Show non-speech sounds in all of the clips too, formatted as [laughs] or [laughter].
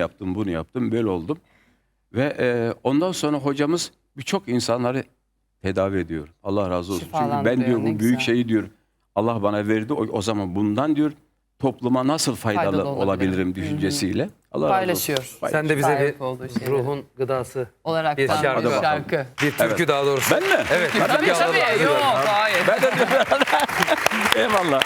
yaptım, bunu yaptım, böyle oldum. Ve e, ondan sonra hocamız birçok insanları tedavi ediyor. Allah razı olsun. Çünkü ben diyor bu büyük güzel. şeyi diyor Allah bana verdi. O, o zaman bundan diyor topluma nasıl faydalı, Faydalı olabilirim. olabilirim düşüncesiyle. Allah Paylaşıyor. razı olsun. Paylaş- Sen de bize Sahip bir ruhun gıdası olarak Bir bir şarkı. şarkı. Hadi bakalım. Bir türkü daha doğrusu. Ben mi? Evet. bir Tabii türkü tabii. alalım. Yok hayır. Ben de [laughs] Eyvallah.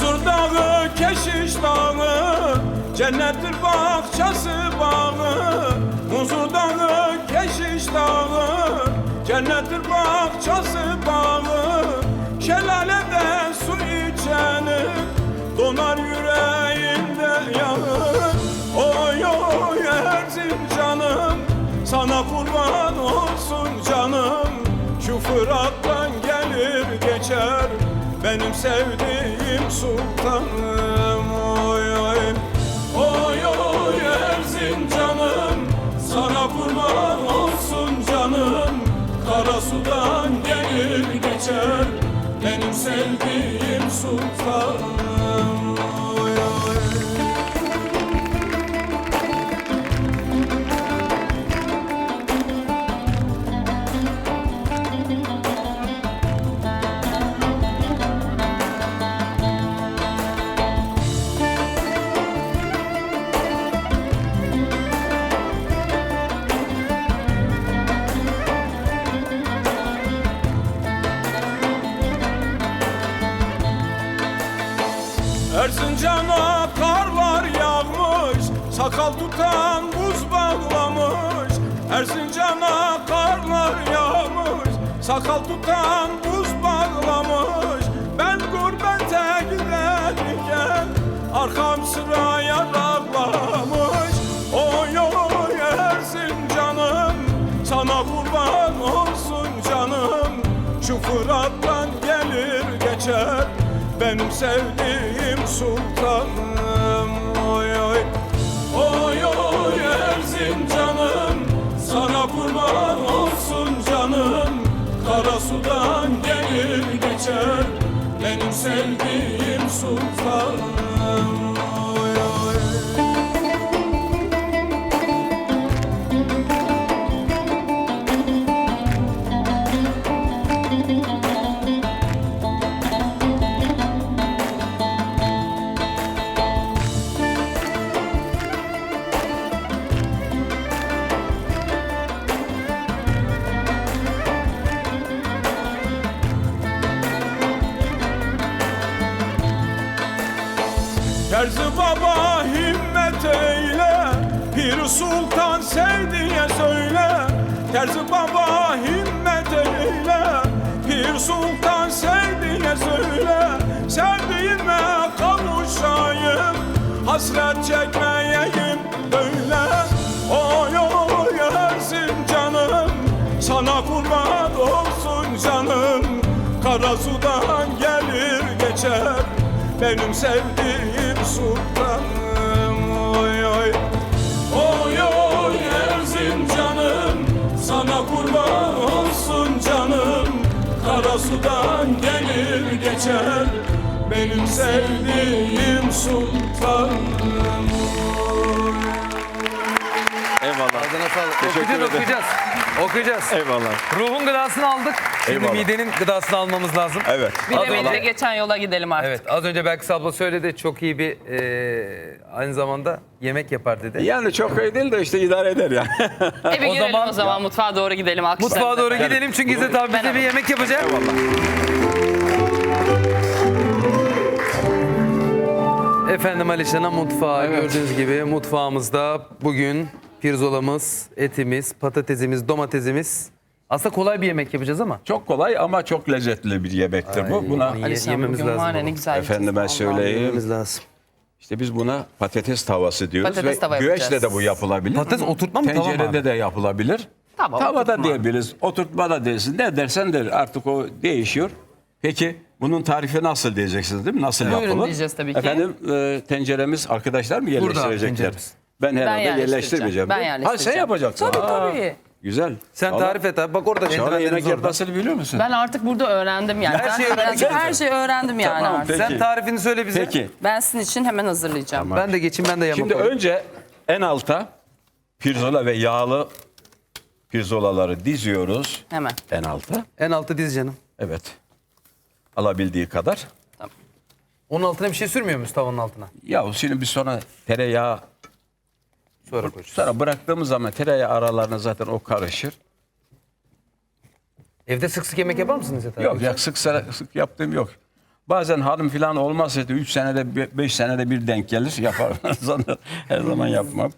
Muzur dağı, keşiş dağı Cennettir bahçesi bağı. Muzur dağı, keşiş dağı Cennettir bahçesi bağı. Şelaleden su içeni Donar yüreğinde yağı Oy oy Erzincanım Sana kurban benim sevdiğim sultanım oy oy. Oy oy Erzincanım. Sana kurban olsun canım. Kara sudan gelir geçer. Benim sevdiğim sultanım Erzincan'a karlar yağmış Sakal tutan buz bağlamış. Erzincan'a karlar yağmış Sakal tutan buz bağlamış. Ben gurbete giderken Arkam sıraya dağlamış. Oy oy Erzincan'ım Sana kurban olsun canım. Şu Fırat'tan gelir geçer benim sevdiğim sultanım. Oy oy. Oy oy Erzincanım. Sana kurban olsun canım. Kara sudan gelir geçer Benim sevdiğim sultanım Terzi baba himmet eyle Pir sultan sevdiye söyle. Terzi baba himmet eyle Pir sultan sevdiye söyle. Sevdiğime kavuşayım Hasret çekmeyeyim böyle. Oy oy Erzincanım Sana kurban olsun canım. Kara sudan gelir geçer benim sevdiğim sultanım. Oy oy. Oy oy Erzincanım Sana kurban olsun canım. Kara sudan gelir geçer Benim sevdiğim sultanım Eyvallah. Ağzına sağlık. Teşekkür Okuyacağız, ederim. okuyacağız. Okuyacağız. Eyvallah. Ruhun gıdasını aldık. Şimdi Eyvallah. midenin gıdasını almamız lazım. Evet. Bilemeyince geçen yola gidelim artık. Evet az önce Belkıs abla söyledi çok iyi bir e, aynı zamanda yemek yapar dedi. Yani çok iyi değil de işte idare eder yani. Eve [laughs] O girelim zaman- o zaman mutfağa doğru gidelim akşam. Mutfağa doğru gidelim çünkü İzzet abi bize bir yemek yapacak. Efendim Alişan'a mutfağı gördüğünüz gibi mutfağımızda bugün pirzolamız, etimiz, patatesimiz, domatesimiz. Aslında kolay bir yemek yapacağız ama. Çok kolay ama çok lezzetli bir yemektir bu. Buna Ye- Ali sen yememiz bugün lazım var ya ne bunu. güzel çizgi. Allah'ım. söyleyeyim. Yememiz lazım. İşte biz buna patates tavası diyoruz Patates ve tava güveçle yapacağız. de bu yapılabilir. Patates oturtma mı tava mı Tencerede abi? de yapılabilir. Tava, Tavada oturtma. diyebiliriz. Oturtma da dersin. Ne dersen der. Artık o değişiyor. Peki bunun tarifi nasıl diyeceksiniz değil mi? Nasıl Buyurun yapılır? diyeceğiz tabii ki. Efendim e, tenceremiz arkadaşlar mı Burada yerleştirecekler? tenceremiz. Ben herhalde yerleştireceğim. yerleştirmeyeceğim. Ben Ha sen yapacaksın. Tabii, Aa, tabii. Güzel. Sen Vallahi- tarif et abi. Bak orada Çağla yemek eldivenlerimiz orada. yapmasını biliyor musun? Ben artık burada öğrendim yani. Her Ben şeyi öğreneceğiz. Her şeyi öğrendim yani Tamam, artık. peki. Sen tarifini söyle bize. Peki. Ben sizin için hemen hazırlayacağım. Ben de geçeyim ben de yamak Şimdi olayım. önce en alta pirzola ve yağlı pirzolaları diziyoruz. Hemen. En alta. En altı diz canım. Evet. Alabildiği kadar. Onun altına bir şey sürmüyor muyuz tavanın altına? Ya şimdi biz sonra tereyağı Sonra koyacağız. sonra bıraktığımız zaman tereyağı aralarına zaten o karışır. Evde sık sık yemek yapar mısınız abi? Yok ya sık sık, sık yaptığım yok. Bazen hanım falan olmazsa 3 senede 5 senede bir denk gelir yapar. [laughs] Sonra Her zaman yapmam.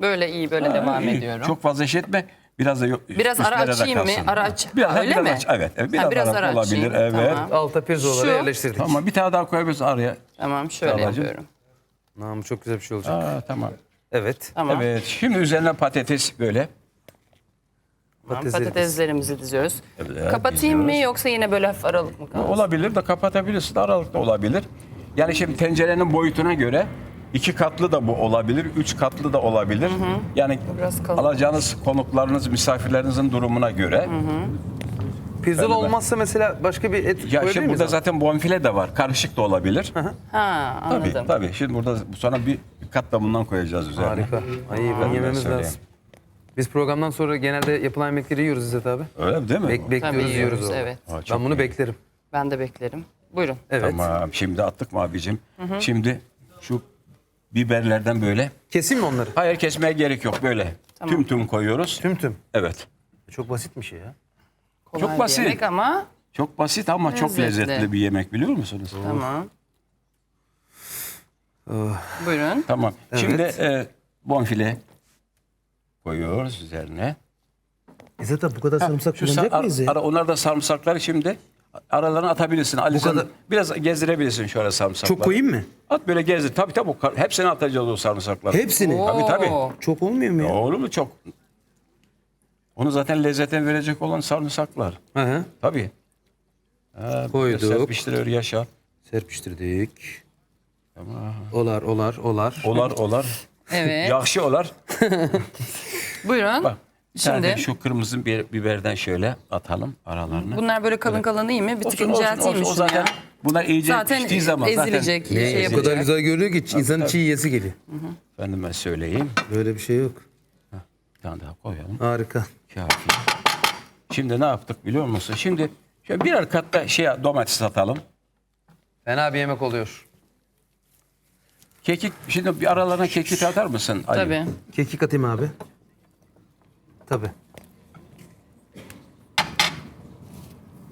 Böyle iyi böyle devam İyi. ediyorum. Çok fazla şey etme. Biraz da yok. Biraz ara üstlere de açayım mı? kalsın. Ara aç- Biraz, öyle biraz mi? aç. Evet, evet. Biraz, Ha, biraz ara ara olabilir. açayım. Evet. Tamam. Alta pirzolaları Şu- yerleştirdik. Tamam bir tane daha koyabiliriz araya. Tamam şöyle Çağlacığım. yapıyorum. Tamam çok güzel bir şey olacak. Aa, tamam. Evet. Tamam. Evet. Şimdi üzerine patates böyle. Tamam, Patateslerimizi diziyoruz. Evet, Kapatayım mı diziyoruz. yoksa yine böyle hafif aralık mı kalsın? Olabilir de kapatabilirsin. Aralıkta olabilir. Yani şimdi tencerenin boyutuna göre iki katlı da bu olabilir, üç katlı da olabilir. Yani Biraz kalın. alacağınız konuklarınız, misafirlerinizin durumuna göre. Pirzola Ben de ben. olmazsa mesela başka bir et Ya koyabilir şimdi miyiz burada abi? zaten bonfile de var. Karışık da olabilir. Ha Tabii anladım. tabii. Şimdi burada sonra bir kat da bundan koyacağız üzerine. Harika. Ay bunu Ben yememiz söyleyeyim. lazım. Biz programdan sonra genelde yapılan yemekleri yiyoruz İzzet abi. Öyle mi değil mi? Bek Tabii bekliyoruz, yiyoruz. yiyoruz o. evet. Aa, çok Ben bunu iyi. beklerim. Ben de beklerim. Buyurun. Evet. Tamam. Şimdi attık mı abicim? Şimdi şu biberlerden böyle. Keseyim mi onları? Hayır kesmeye gerek yok böyle. Tüm tüm koyuyoruz. Tüm tüm. Evet. Çok basitmiş ya. Kolay Çok bir basit. yemek ama Çok basit ama çok Lezzetli. lezzetli bir yemek biliyor musunuz? tamam. Buyurun. Tamam. Şimdi e, bonfile koyuyoruz üzerine. İzzet abi bu kadar sarımsak Şu kullanacak sa- mıyız ara, ya? ara- onlar da sarımsakları şimdi aralarına atabilirsin. Ali sen kadar- biraz gezdirebilirsin şöyle sarımsakları. Çok koyayım mı? At böyle gezdir. Tabii tabii. Hepsini atacağız o sarımsakları. Hepsini. Tabii tabii. Oo. Çok olmuyor mu ya? Olur mu çok? Onu zaten lezzetten verecek olan sarımsaklar. Hı hı. Tabii. Ha, Koyduk. Serpiştiriyor yaşa. Serpiştirdik. Olar, olar, olar. Olar olar. Evet. Yakşı olar. [laughs] Buyurun. Bak. Şimdi şu kırmızı bir biberden şöyle atalım aralarına. bunlar böyle kalın kalın iyi mi? Bir tık incelteyim mi. O zaten ya? bunlar iyice Zaten piştiği zaman ezilecek, zaten şey o yapacak. kadar güzel görünüyor ki insanın çiğ yiyesi geliyor. efendim ben söyleyeyim. Böyle bir şey yok. Bir tane daha koyalım. Harika. Kafi. Şimdi ne yaptık biliyor musun? Şimdi şöyle birer katta şey domates atalım. Fena bir yemek oluyor. Kekik şimdi bir aralarına kekik atar mısın? Ali? Tabii. Kekik atayım abi. Tabii.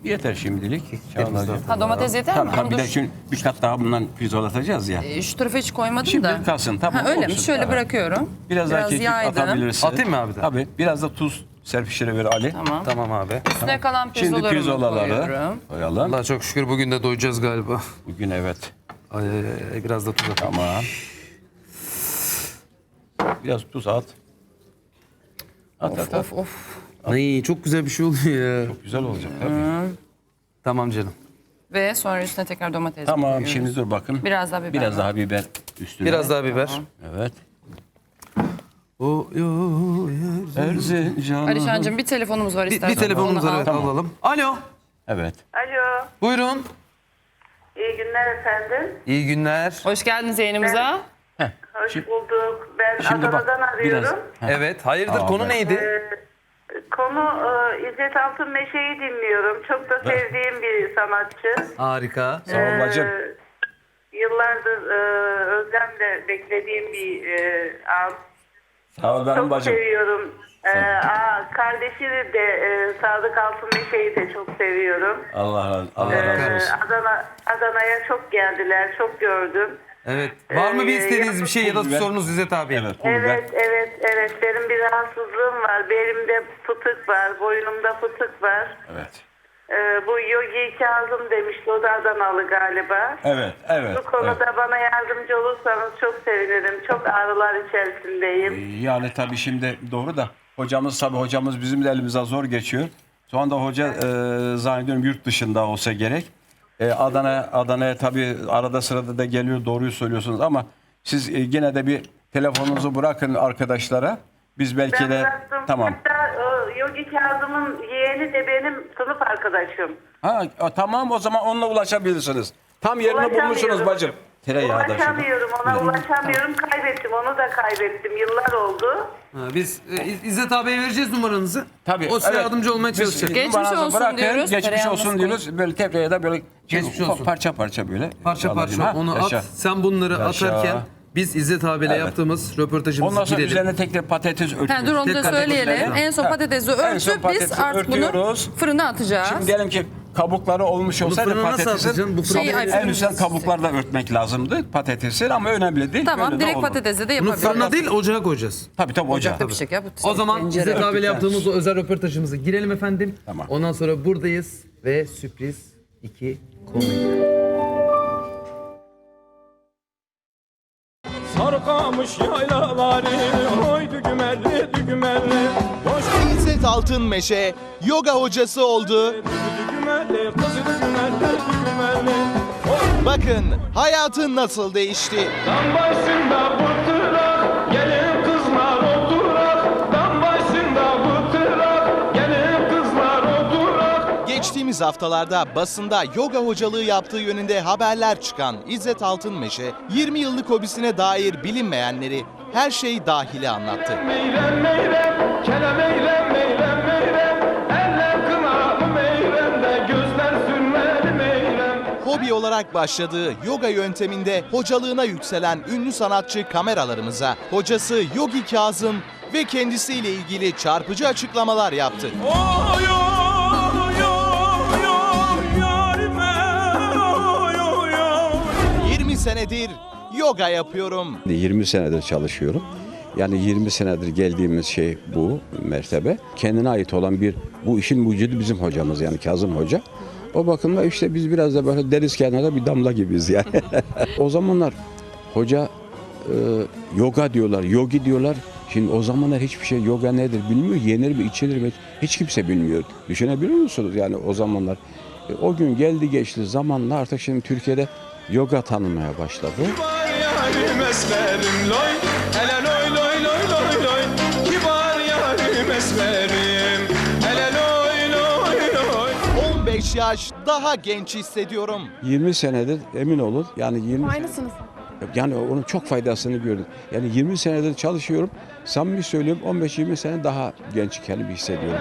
Yeter şimdilik. Çağlacığım. Ha domates yeter mi? Tabii, tabii Ama bir dur. de çünkü bir kat daha bundan pirzolatacağız ya. E, Şu tarafa hiç koymadım Şimdi da. kalsın, tamam, Ha, öyle mi? olsun. Şöyle Evet. bırakıyorum. Biraz, daha kekik yaydım. atabilirsin. Atayım mı abi de? Tabii. Biraz da tuz serpiştiriver Ali. Tamam. Tamam abi. Üstüne kalan Şimdi pirzolalarımı pirzolaları koyuyorum. koyalım. Allah çok şükür bugün de doyacağız galiba. Bugün evet. Ay, ay, ay, biraz da tuz atalım. Tamam. Biraz tuz at. At at at. Of of. Ay çok güzel bir şey oluyor ya. Güzel olacak tabii. Tamam canım. Ve sonra üstüne tekrar domates Tamam koyuyoruz. şimdi dur bakın. Biraz daha biber Biraz var. daha biber üstüne. Biraz daha biber. Evet. O, Erzincan. Alişancığım bir telefonumuz var Bir, istersen. bir telefonumuz onu var al. evet alalım. Alo. Evet. Alo, Buyurun. iyi günler efendim. İyi günler. Hoş geldiniz yayınımıza. Hoş Şimdi- bulduk. Ben Şimdi bak Adana'dan biraz. arıyorum. Evet. Hayırdır Aa, konu ben- neydi? Ee, konu e, İzzet Altın Meşe'yi dinliyorum. Çok da sevdiğim bir sanatçı. Harika. Sağ ol bacım. Ee, yıllardır e, özlemle beklediğim bir e, an. Sağ ol benim Çok bacım. seviyorum. Ee, aa, kardeşini de e, Sadık Altın Meşe'yi de çok seviyorum. Allah razı, Allah Ee, razı olsun. Adana Adana'ya çok geldiler, çok gördüm. Evet. Var mı bir Ee, istediğiniz bir şey ya da biber. sorunuz İzzet abi? Evet. Evet, evet, evet. Benim bir rahatsızlığım var. Belimde fıtık var, boynumda fıtık var. Evet. E, bu Yogi Kazım demişti. O da Adanalı galiba. Evet, evet. Bu konuda bana yardımcı olursanız çok sevinirim. Çok ağrılar içerisindeyim. Yani tabii şimdi doğru da hocamız tabii hocamız bizim de elimize zor geçiyor. Şu anda hoca e, zannediyorum yurt dışında olsa gerek. E, Adana Adana'ya tabii arada sırada da geliyor doğruyu söylüyorsunuz ama siz e, gene de bir telefonunuzu bırakın arkadaşlara. Biz belki Ben de bıraktım. tamam. Hatta e, Yogi Kazım'ın yeğeni de benim sınıf arkadaşım. Ha, a, tamam o zaman onunla ulaşabilirsiniz. Tam yerini Ulaşamıyorum. bulmuşsunuz bacım. Tereyağı da şurada. Ulaşamıyorum ona ulaşamıyorum. Kaybettim onu da kaybettim. Yıllar oldu. Ha, biz e, İz- İzzet abiye vereceğiz numaranızı. Tabii. O size evet. yardımcı olmaya Biz çalışacak. Geçmiş numaranızı olsun bırakın, diyoruz, Geçmiş tereyağımız olsun diyoruz. Böyle tebreye de böyle Geçmiş ufak olsun. parça parça böyle. Parça alayım, parça ha? onu Yaşa. at. Sen bunları Yaşa. atarken biz İzzet abiyle Evet. yaptığımız röportajımızı Ondan sonra girelim. üzerine tekrar patates örtüyoruz. Ha, dur onu da Tekrar söyleyelim. tekrar. En son Ha. patatesi En son örtüp biz artık bunu örtüyoruz. fırına atacağız. Şimdi diyelim ki kabukları olmuş Bunu olsaydı fırına nasıl patatesin atacaksın? Bu fırına en üstten kabuklarla örtmek lazımdı patatesin ama önemli değil. Tamam Böyle de direkt olur. patatesi de Bunu yapabiliriz. fırına değil ocağa koyacağız. Tabii tabii ocağa. Ocakta pişecek ya. bu O zaman tencere. İzzet abiyle yaptığımız o özel röportajımızı girelim efendim. Tamam. Ondan sonra buradayız ve sürpriz iki konuyla. Sarkamış yaylaları Oy dügümelli dügümelli Boş İzzet Altınmeşe yoga hocası oldu. dügümelli Kızı dügümelli dügümelli Bakın hayatı nasıl değişti. Dam başında bıtırak Geçtiğimiz haftalarda basında yoga hocalığı yaptığı yönünde haberler çıkan İzzet Altınmeşe 20 yıllık hobisine dair bilinmeyenleri her şey dahili anlattı. Kele Gözler sürmeli Hobi olarak başladığı yoga yönteminde hocalığına yükselen ünlü sanatçı kameralarımıza hocası Yogi Kazım ve kendisiyle ilgili çarpıcı açıklamalar yaptı. Oy oy senedir yoga yapıyorum. 20 senedir çalışıyorum. Yani 20 senedir geldiğimiz şey bu mertebe. Kendine ait olan bir bu işin mucidi bizim hocamız yani Kazım Hoca. O bakımda işte biz biraz da böyle deniz kenarında bir damla gibiyiz yani. [laughs] o zamanlar hoca e, yoga diyorlar, yogi diyorlar. Şimdi o zamanlar hiçbir şey yoga nedir bilmiyor. Yenir mi, içilir mi hiç kimse bilmiyor. Düşünebiliyor musunuz yani o zamanlar? E, o gün geldi geçti zamanla artık şimdi Türkiye'de yoga tanınmaya başladı. 15 yaş daha genç hissediyorum. 20 senedir emin olun yani 20 Aynısınız. yani onun çok faydasını gördüm. Yani 20 senedir çalışıyorum. Samimi söylüyorum 15-20 sene daha genç kendimi hissediyorum.